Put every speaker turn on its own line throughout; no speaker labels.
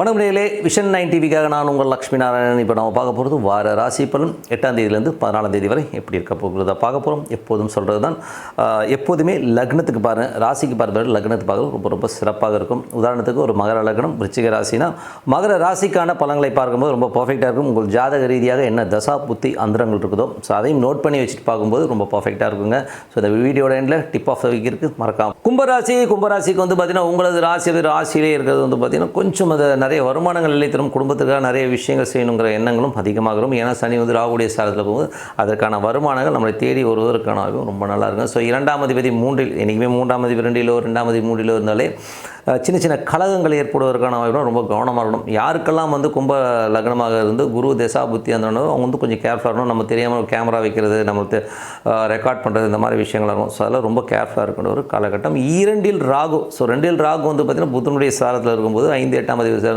வணக்கம் நேயர்களே. Vision nine டிவிக்காக நான் உங்கள் லக்ஷ்மி நாராயணன். இப்போ நம்ம பார்க்க போகிறது வார ராசி பலன். எட்டாம் தேதியிலேருந்து பதினாலாம் தேதி வரை எப்படி இருக்க போகிறத பார்க்க போகிறோம் எப்போதும் சொல்கிறது தான் எப்போதுமே லக்னத்துக்கு பாருங்கள் ராசிக்கு பார்ப்பது லக்னத்துக்கு பார்க்குறது ரொம்ப ரொம்ப சிறப்பாக இருக்கும். உதாரணத்துக்கு ஒரு மகர லக்னம் விருச்சிக ராசினா மகர ராசிக்கான பலன்களை பார்க்கும்போது ரொம்ப பர்ஃபெக்டாக இருக்கும். உங்கள் ஜாதக ரீதியாக என்ன தசா புத்தி அந்தரங்கள் இருக்குதோ ஸோ அதையும் நோட் பண்ணி வச்சுட்டு பார்க்கும்போது ரொம்ப பர்ஃபெக்டாக இருக்குங்க. ஸோ இந்த வீடியோட எண்டில் டிப் ஆஃப் த வீக் இருக்குது மறக்காமல் கும்பராசி கும்பராசிக்கு வந்து பார்த்தீங்கன்னா உங்களது ராசி ராசியிலே இருக்கிறது வந்து பார்த்தீங்கன்னா கொஞ்சம் அதை நிறைய வருமானங்கள் இல்லை தரும் குடும்பத்துக்காக நிறைய விஷயங்கள் செய்யணுங்கிற எண்ணங்களும் அதிகமாகிறோம். ஏன்னா சனி வந்து ராகுடைய சாரத்தில் போகும்போது அதற்கான வருமானங்கள் நம்மளை தேடி வருவதற்கான ரொம்ப நல்லா இருக்கும் ஸோ இரண்டாம் அதிபதி மூன்றில் என்றைக்குமே மூன்றாம் அதிபதி ரெண்டிலோ ரெண்டாம் அதிபதி மூன்றிலோ இருந்தாலே சின்ன சின்ன கழகங்கள் ஏற்படுவதற்கான வாய்ப்பு ரொம்ப கவனமாக இருக்கணும். யாருக்கெல்லாம் வந்து கும்ப லக்னமாக இருந்து குரு தசா புத்தி அந்த அவங்க வந்து கொஞ்சம் கேர்ஃபுல்லாக இருக்கணும். நம்ம தெரியாமல் கேமரா வைக்கிறது நம்மளுக்கு ரெக்கார்ட் பண்ணுறது இந்த மாதிரி விஷயங்கள் இருக்கும். ஸோ அதெல்லாம் ரொம்ப கேர்ஃபுல்லாக இருக்கணும் ஒரு காலகட்டம். இரண்டில் ராகு. ஸோ ரெண்டில் ராகு வந்து பார்த்திங்கன்னா புத்தனுடைய சாரத்தில் இருக்கும்போது ஐந்து எட்டாம் அதிபதி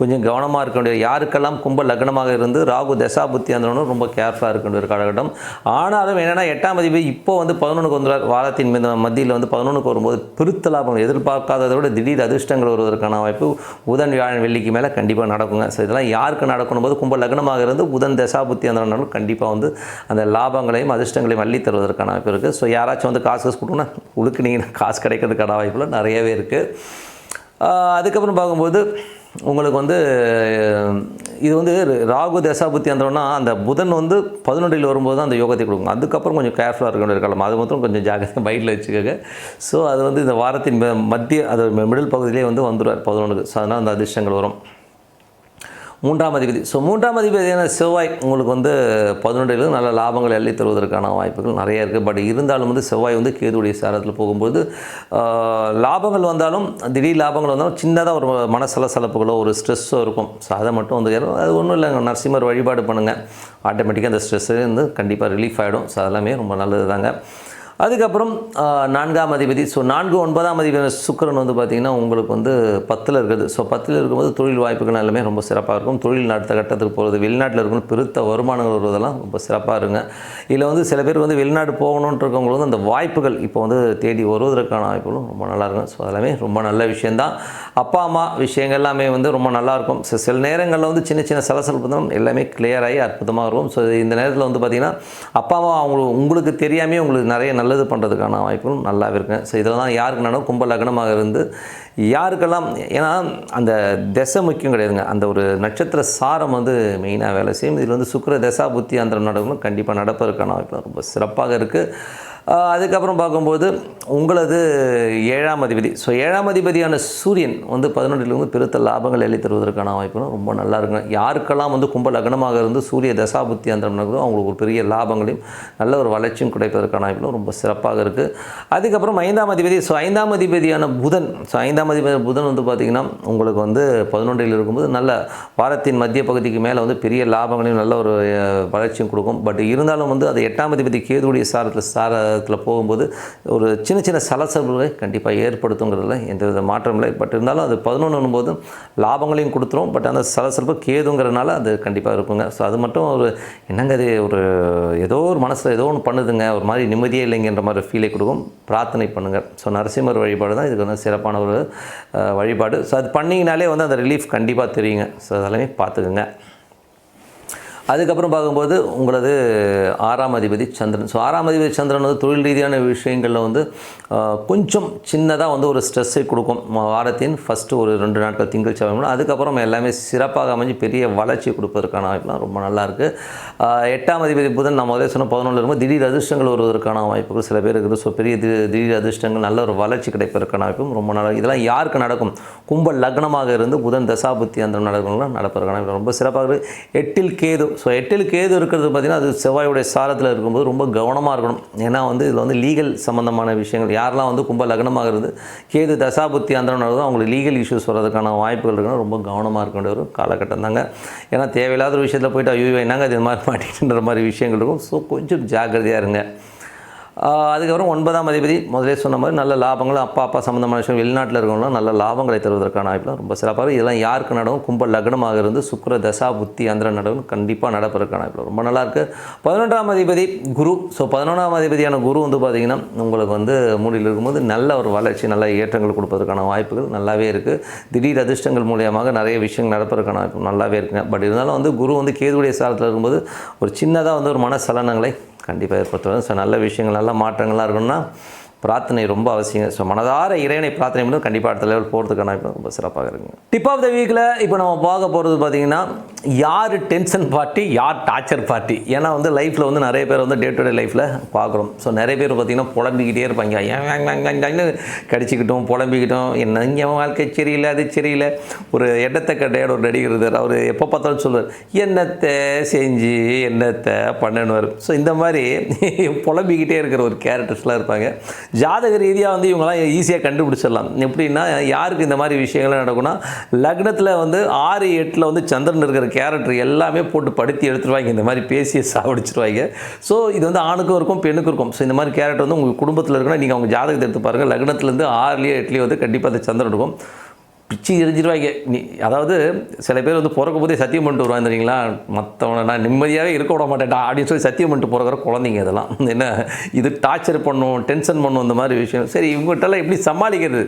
கொஞ்சம் கவனமாக இருக்க வேண்டிய யாருக்கெல்லாம் கும்ப லக்னமாக இருந்து ராகு தசா புத்தி அந்த ரொம்ப கேர்ஃபுல்லாக இருக்க வேண்டிய ஒரு காலகட்டம். ஆனாலும் என்னென்னா எட்டாம் அதிபதி இப்போ வந்து பதினொன்றுக்கு வந்து வாரத்தின் மீது மத்தியில் வந்து பதினொன்றுக்கு வரும்போது பெருத்த லாபம் எதிர்பார்க்காததை விட திடீர் அதிர்ஷ்டங்கள் வருவதற்கான வாய்ப்பு புதன் வியாழன் வெள்ளிக்கு மேலே கண்டிப்பாக நடக்குங்க. ஸோ இதெல்லாம் யாருக்கு நடக்கணும் போது கும்ப லக்னமாக இருந்து புதன் தசா புத்தி கண்டிப்பாக வந்து அந்த லாபங்களையும் அதிர்ஷ்டங்களையும் அள்ளி தருவதற்கான வாய்ப்பு இருக்குது ஸோ யாராச்சும் வந்து காசு காசு கொடுக்கணும்னா உழுக்குனீங்கன்னா காசு கிடைக்கிறதுக்கான வாய்ப்புகள் நிறையவே இருக்குது அதுக்கப்புறம் பார்க்கும்போது உங்களுக்கு வந்து இது வந்து ராகு தசாபுத்தி அந்தோன்னா அந்த புதன் வந்து பதினொன்றில் வரும்போது தான் அந்த யோகத்தை கொடுக்கும். அதுக்கப்புறம் கொஞ்சம் கேர்ஃபுல்லாக இருக்க வேண்டிய இருக்கலாம் அது மட்டும் கொஞ்சம் ஜாகிரதை மைண்டில் வச்சுக்கோங்க. ஸோ அது வந்து இந்த வாரத்தின் மத்திய அது மிடில் பகுதியிலே வந்து வந்துடுவார் பதினொன்றுக்கு. ஸோ அதனால் அந்த அதிர்ஷ்டங்கள் வரும். மூன்றாம் அதிபதி. ஸோ மூன்றாம் அதிபதியான செவ்வாய் உங்களுக்கு வந்து பதினொன்றில் நல்ல லாபங்கள் அள்ளி தருவதற்கான வாய்ப்புகள் நிறைய இருக்குது பட் இருந்தாலும் வந்து செவ்வாய் வந்து கேதுடைய சாரத்தில் போகும்போது லாபங்கள் வந்தாலும் திடீர் லாபங்கள் வந்தாலும் சின்னதாக ஒரு மனசலசலப்புகளோ ஒரு ஸ்ட்ரெஸ்ஸோ இருக்கும். ஸோ அதை மட்டும் வந்து அது ஒன்றும் இல்லைங்க. நரசிம்மர் வழிபாடு பண்ணுங்கள் ஆட்டோமேட்டிக்காக அந்த ஸ்ட்ரெஸ்ஸு வந்து கண்டிப்பாக ரிலீஃப் ஆகிடும் ஸோ அதெல்லாமே ரொம்ப நல்லது தாங்க அதுக்கப்புறம் நான்காம் அதிபதி. ஸோ நான்கு ஒன்பதாம் அதிபதி சுக்கிரன் வந்து பார்த்திங்கன்னா உங்களுக்கு வந்து பத்தில் இருக்குது. ஸோ பத்தில் இருக்கும்போது தொழில் வாய்ப்புகள் எல்லாமே ரொம்ப சிறப்பாக இருக்கும். தொழில் அடுத்த கட்டத்துக்கு போகிறது வெளிநாட்டில் இருக்கணும் பெருத்த வருமானங்கள் வருவதெல்லாம் ரொம்ப சிறப்பாக இருங்க. இதில் வந்து சில பேர் வந்து வெளிநாடு போகணுன்றவங்களுக்கு வந்து அந்த வாய்ப்புகள் இப்போ வந்து தேடி வருவதற்கான வாய்ப்புகளும் ரொம்ப நல்லா இருக்கும். ஸோ அதெல்லாமே ரொம்ப நல்ல விஷயந்தான் அப்பா அம்மா விஷயங்கள் எல்லாமே வந்து ரொம்ப நல்லாயிருக்கும் ஸோ சில நேரங்களில் வந்து சின்ன சின்ன சலசலப்பு தான் எல்லாமே கிளியராகி அற்புதமாக இருக்கும். ஸோ இந்த நேரத்தில் வந்து பார்த்திங்கன்னா அப்பா அம்மா அவங்களுக்கு உங்களுக்கு தெரியாமே உங்களுக்கு நிறைய நல்லது பண்ணுறதுக்கான வாய்ப்புகளும் நல்லாவே இருக்கும் ஸோ இதில் தான் யாருக்கு நடக்கும் கும்ப லக்னமாக இருந்து யாருக்கெல்லாம் ஏன்னா அந்த திசை முக்கியம் கிடையாதுங்க. அந்த ஒரு நட்சத்திர சாரம் வந்து மெயினாக வேலை செய்யும். இதில் வந்து சுக்கர தசா புத்தி அந்த நடக்கணும் கண்டிப்பாக நடப்பதற்கான வாய்ப்பு ரொம்ப சிறப்பாக இருக்குது அதுக்கப்புறம் பார்க்கும்போது உங்களது ஏழாம் அதிபதி. ஸோ ஏழாம் அதிபதியான சூரியன் வந்து பதினொன்றில் பெருத்த லாபங்கள் எழுதி தருவதற்கான வாய்ப்புகளும் ரொம்ப நல்லா இருக்கும். யாருக்கெல்லாம் வந்து கும்ப லக்னமாக இருந்து சூரிய தசாபுத்தி அந்த நடக்குதோ அவங்களுக்கு ஒரு பெரிய லாபங்களையும் நல்ல ஒரு வளர்ச்சியும் கிடைப்பதற்கான வாய்ப்புகளும் ரொம்ப சிறப்பாக இருக்குது அதுக்கப்புறம் ஐந்தாம் அதிபதி. ஸோ ஐந்தாம் அதிபதியான புதன். ஸோ ஐந்தாம் அதிபதி புதன் வந்து பார்த்திங்கன்னா உங்களுக்கு வந்து பதினொன்றில் இருக்கும்போது நல்ல வாரத்தின் மத்திய பகுதிக்கு மேலே வந்து பெரிய லாபங்களையும் நல்ல ஒரு வளர்ச்சியும் கொடுக்கும். பட் இருந்தாலும் வந்து அது எட்டாம் அதிபதி கேதுடைய சாரத்தில் சார சாரத்தில் போகும்போது ஒரு சின்ன சின்ன சலசல்களை கண்டிப்பாக ஏற்படுத்துங்கிறதுல எந்த வித மாற்றம் இல்லை. பட் இருந்தாலும் அது பதினொன்றும் போது லாபங்களையும் கொடுத்துரும். பட் அந்த சலசலப்பு கேதுங்கிறதுனால அது கண்டிப்பாக இருக்குங்க. ஸோ அது மட்டும் ஒரு என்னங்க அது ஒரு ஏதோ ஒரு மனசில் ஏதோ ஒன்று பண்ணுதுங்க. ஒரு மாதிரி நிம்மதியே இல்லைங்கன்ற மாதிரி ஃபீலை கொடுக்கும். பிரார்த்தனை பண்ணுங்கள் ஸோ நரசிம்மர் வழிபாடு தான் இதுக்கு வந்து சிறப்பான ஒரு வழிபாடு. ஸோ அது பண்ணிங்கனாலே வந்து அந்த ரிலீஃப் கண்டிப்பாக தெரியுங்க. ஸோ அதெல்லாமே பார்த்துக்குங்க. அதுக்கப்புறம் பார்க்கும்போது உங்களது ஆறாம் அதிபதி சந்திரன். ஸோ ஆறாம் அதிபதி சந்திரன் வந்து தொழில் ரீதியான விஷயங்களில் வந்து கொஞ்சம் சின்னதாக வந்து ஒரு ஸ்ட்ரெஸ்ஸை கொடுக்கும். வாரத்தின் ஃபஸ்ட்டு ஒரு ரெண்டு நாட்கள் திங்கள் செவ்வாய் அதுக்கப்புறம் எல்லாமே சிறப்பாக அமைஞ்சு பெரிய வளர்ச்சி கொடுப்பதற்கான வாய்ப்புலாம் ரொம்ப நல்லாயிருக்கு. எட்டாம் அதிபதி புதன் நம்ம முதலே சொன்ன பதினொன்று இருக்கும்போது திடீர் அதிர்ஷ்டங்கள் வருவதற்கான வாய்ப்புகள் சில பேர் இருக்குது. ஸோ பெரிய திடீர் அதிர்ஷ்டங்கள் நல்ல ஒரு வளர்ச்சி கிடைப்பதற்கான வாய்ப்பும் ரொம்ப நல்லா இதெல்லாம் யாருக்கு நடக்கும்? கும்ப லக்னமாக இருந்து புதன் தசாபுத்தி அந்த நடக்கணும்லாம் நடப்பதற்கான ரொம்ப சிறப்பாக இருக்குது எட்டில் கேது ஸோ எட்டில் கேது இருக்கிறது பார்த்திங்கன்னா அது செவ்வாயுடைய சாரத்தில் இருக்கும்போது ரொம்ப கவனமாக இருக்கணும். ஏன்னா வந்து இதில் வந்து லீகல் சம்மந்தமான விஷயங்கள். யாரெல்லாம் வந்து கும்ப லக்னமாகிறது கேது தசாபுத்தி அந்த அவங்களுக்கு லீகல் இஷ்யூஸ் வர்றதுக்கான வாய்ப்புகள் இருக்குன்னா ரொம்ப கவனமாக இருக்க வேண்டிய ஒரு காலகட்டம் தாங்க. ஏன்னா தேவையில்லாத ஒரு விஷயத்தில் போயிட்டு ஐயோ என்னங்க இது? மாதிரி மாட்டிக்கிட்டுன்ற மாதிரி விஷயங்கள் இருக்கும். ஸோ கொஞ்சம் ஜாக்கிரதையாக இருங்க. அதுக்கப்புறம் ஒன்பதாம் அதிபதி முதலே சொன்ன மாதிரி நல்ல லாபங்கள் அப்பா அப்பா சம்மந்தமான விஷயம் வெளிநாட்டில் இருக்கவங்களும் நல்ல லாபங்களை தருவதற்கான வாய்ப்புலாம் ரொம்ப சிறப்பாக இதெல்லாம் யாருக்கு நடவும்? கும்ப லக்னமாக இருந்து சுக்கர தசா புத்தி அந்திர நடவும் கண்டிப்பாக நடப்பதற்கான வாய்ப்பு ரொம்ப நல்லாயிருக்கு பதினொன்றாம் அதிபதி குரு. ஸோ பதினொன்றாம் அதிபதியான குரு வந்து பார்த்திங்கன்னா உங்களுக்கு வந்து மூடியில் இருக்கும்போது நல்ல ஒரு வளர்ச்சி நல்ல ஏற்றங்கள் கொடுப்பதற்கான வாய்ப்புகள் நல்லாவே இருக்குது திடீர் அதிர்ஷ்டங்கள் மூலியமாக நிறைய விஷயங்கள் நடப்பதற்கான வாய்ப்பு நல்லாவே இருக்குங்க. பட் இருந்தாலும் வந்து குரு வந்து கேதுடைய சாரத்தில் இருக்கும்போது ஒரு சின்னதாக வந்து ஒரு மனசலனங்களை கண்டிப்பாக ஏற்படுத்துவாங்க. ஸோ நல்ல விஷயங்கள் நல்ல மாற்றங்கள்லாம் இருக்கணும்னா பிரார்த்தனை ரொம்ப அவசியம். ஸோ மனதார இறைவனை பிரார்த்தனை பண்ணும். கண்டிப்பாக அடுத்த லெவல் போகிறதுக்கான இப்போ ரொம்ப சிறப்பாக இருக்குங்க. டிப் ஆஃப் த வீக்கில் இப்போ நம்ம பார்க்க போகிறது பார்த்தீங்கன்னா யார் டென்ஷன் பார்ட்டி யார் டார்ச்சர் பார்ட்டி ஏன்னா வந்து லைஃப்பில் வந்து நிறைய பேர் வந்து டே டு டே லைஃப்பில் பார்க்குறோம். ஸோ நிறைய பேர் பார்த்தீங்கன்னா புலம்பிக்கிட்டே இருப்பாங்க. ஏன் கடிச்சிக்கிட்டோம் புலம்பிக்கிட்டோம். என்ன இங்கே வாழ்க்கை சரியில்லை அது சரியில்லை. ஒரு எண்ணத்தை கட்டையோட ஒரு நடிகர் அவர் எப்போ பார்த்தாலும் சொல்லுவார் என்னத்தை செஞ்சு என்னத்தை பண்ணணுவார் ஸோ இந்த மாதிரி புலம்பிக்கிட்டே இருக்கிற ஒரு கேரக்டர்ஸ்லாம் இருப்பாங்க. ஜாதக ரீதியாக வந்து இவங்கெல்லாம் ஈஸியாக கண்டுபிடிச்சிடலாம். எப்படின்னா யாருக்கு இந்த மாதிரி விஷயங்கள்லாம் நடக்கும்னா லக்னத்தில் வந்து ஆறு எட்டில் வந்து சந்திரன் இருக்கிற கேரக்டர் எல்லாமே போட்டு படுத்தி எடுத்துருவாங்க. இந்த மாதிரி பேசி சாவடிச்சிருவாங்க. ஸோ இது வந்து ஆணுக்கும் இருக்கும் பெண்ணுக்கும் இருக்கும். ஸோ இந்த மாதிரி கேரக்டர் வந்து உங்கள் குடும்பத்தில் இருக்குன்னா நீங்கள் அவங்க ஜாதகத்தை எடுத்து பாருங்கள் லக்னத்துலேருந்து ஆறுலேயோ எட்டுலேயோ வந்து கண்டிப்பாக அந்த சந்திரன் இருக்கும். பிச்சு எரிஞ்சிருவாங்க. நீ அதாவது சில பேர் வந்து பிறக்கும் போதே சத்தியம் பண்ணிட்டு வருவாங்க தெரியுங்களா? மற்றவனை நான் நிம்மதியாகவே இருக்க விட மாட்டேன்டா அப்படின்னு சொல்லி சத்தியம் பண்ணிட்டு பிறக்கிற குழந்தைங்க இதெல்லாம். என்ன இது டார்ச்சர் பண்ணும் டென்ஷன் பண்ணும் இந்த மாதிரி விஷயம். சரி இவங்ககிட்டலாம் எப்படி சமாளிக்கிறது?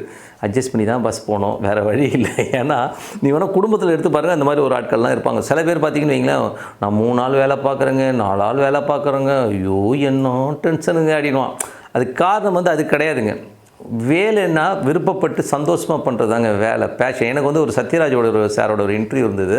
அட்ஜஸ்ட் பண்ணி தான் பஸ் போகணும் வேறு வழி இல்லை. ஏன்னா நீ வேணால் குடும்பத்தில் எடுத்து பாருங்கள் அந்த மாதிரி ஒரு ஆட்கள்லாம் இருப்பாங்க. சில பேர் பார்த்தீங்கன்னு வைங்களேன் நான் மூணு நாள் வேலை பார்க்குறேங்க நாலு ஆள் வேலை பார்க்குறேங்க ஐயோ என்ன டென்ஷனுங்க அப்படின்வான் அதுக்கு காரணம் வந்து அது கிடையாதுங்க. வேலைன்னா விருப்பப்பட்டு சந்தோஷமாக பண்ணுறதாங்க வேலை. பேஷன் எனக்கு வந்து ஒரு சத்யராஜோட ஒரு சாரோட ஒரு இன்டர்வியூ இருந்தது.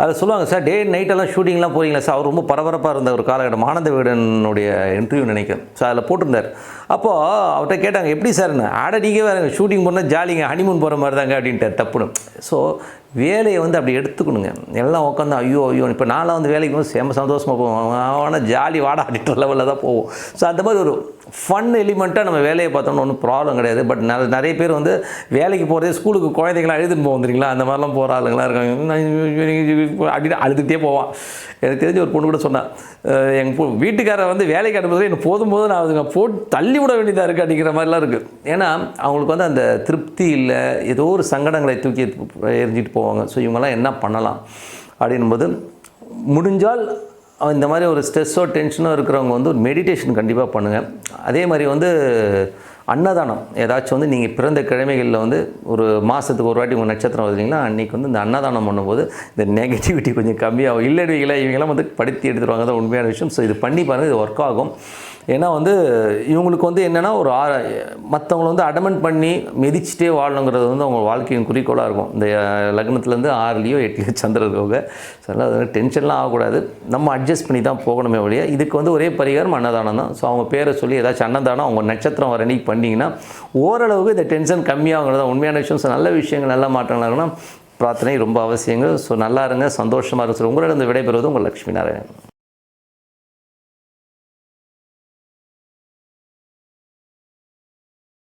அதில் சொல்லுவாங்க சார் டே நைட்டெல்லாம் ஷூட்டிங்லாம் போகிறீங்களா சார்? அவர் ரொம்ப பரபரப்பாக இருந்த ஒரு காலகட்டம். ஆனந்த வீடனுடைய இன்டர்வியூ நினைக்கிறேன். ஸோ அதில் போட்டிருந்தார். அப்போது அவர்கிட்ட கேட்டாங்க எப்படி சார் ஆட நீங்கள் வேறு ஷூட்டிங் போனால் ஜாலிங்க ஹனிமூன் போகிற மாதிரி தாங்க அப்படின்ட்டு தப்புன்னு. ஸோ வேலையை வந்து அப்படி எடுத்துக்கணுங்க. எல்லாம் உட்காந்து ஐயோ ஐயோ இப்போ நான்லாம் வந்து வேலைக்கு போய் செம்ம சந்தோஷமாக போவோம் ஆனால் ஜாலி வாடா அப்படின்ற லெவலில் தான் போவோம். ஸோ அந்த மாதிரி ஒரு ஃபன் எலிமெண்ட்டாக நம்ம வேலையை பார்த்தோம்னா ஒன்றும் ப்ராப்ளம் கிடையாது. பட் ந- நிறைய பேர் வந்து வேலைக்கு போகிறதே ஸ்கூலுக்கு குழந்தைங்களாம் எழுதுன்னு போகிறீங்களா தெரியுங்களா? அந்த மாதிரிலாம் போகிற ஆளுங்களாம் இருக்காங்க. அப்படின்னு அழுதுகிட்டே போவான். எனக்கு தெரிஞ்ச ஒரு பொண்ணு கூட சொன்னான் எங்கள் வீட்டுக்காரரை வீட்டுக்காரர் வந்து வேலைக்கு அனுப்புறது எனக்கு போதும் போதும் நான் அதுங்க போட்டு தள்ளி விட வேண்டியதாக இருக்குது அப்படிங்கிற மாதிரிலாம் இருக்குது ஏன்னா அவங்களுக்கு வந்து அந்த திருப்தி இல்லை ஏதோ ஒரு சங்கடங்களை தூக்கி எரிஞ்சிட்டு போவாங்க. ஸோ இவங்கெல்லாம் என்ன பண்ணலாம் அப்படின்போது முடிஞ்சால் இந்த மாதிரி ஒரு ஸ்ட்ரெஸ்ஸோ டென்ஷனோ இருக்கிறவங்க வந்து ஒரு மெடிடேஷன் கண்டிப்பாக பண்ணுங்கள் அதே மாதிரி வந்து அன்னதானம். ஏதாச்சும் வந்து நீங்கள் பிறந்த கிழமைகளில் வந்து ஒரு மாதத்துக்கு ஒரு வாட்டி உங்கள் நட்சத்திரம் வருதுங்களா அன்றைக்கி வந்து இந்த அன்னதானம் பண்ணும்போது இந்த நெகட்டிவிட்டி கொஞ்சம் கம்மியாகும். இல்லைடுவீங்களா இவங்கெல்லாம் வந்து படுத்தி எடுத்துருவாங்க தான் உண்மையான விஷயம். ஸோ இது பண்ணி பாருங்கள் இது ஒர்க் ஆகும். ஏன்னா வந்து இவங்களுக்கு வந்து என்னென்னா ஒரு ஆ மற்றவங்கள வந்து அடமெண்ட் பண்ணி மிதிச்சிட்டே வாழணுங்கிறது வந்து அவங்க வாழ்க்கையின் குறிக்கோளாக இருக்கும். இந்த லக்னத்துலேருந்து ஆறுலேயோ எட்டுலையோ சந்திரன் இருக்கவங்க ஸோ அதனால் டென்ஷன்லாம் ஆகக்கூடாது. நம்ம அட்ஜஸ்ட் பண்ணி தான் போகணுமே ஒழிய இதுக்கு வந்து ஒரே பரிகாரம் அன்னதானம் தான். ஸோ அவங்க பேரை சொல்லி ஏதாச்சும் அன்னதானம் அவங்க நட்சத்திரம் வர அன்னைக்கு பண்ணிங்கன்னா ஓரளவுக்கு இந்த டென்ஷன் கம்மியாகிறது தான். உண்மையான விஷயம். ஸோ நல்ல விஷயங்கள் நல்ல மாற்றங்களாகனா பிரார்த்தனை ரொம்ப அவசியங்கள். ஸோ நல்லா இருங்க சந்தோஷமாக இருங்க. சார் உங்களிடம் விடைபெறுவது உங்கள் லக்ஷ்மி நாராயணன்.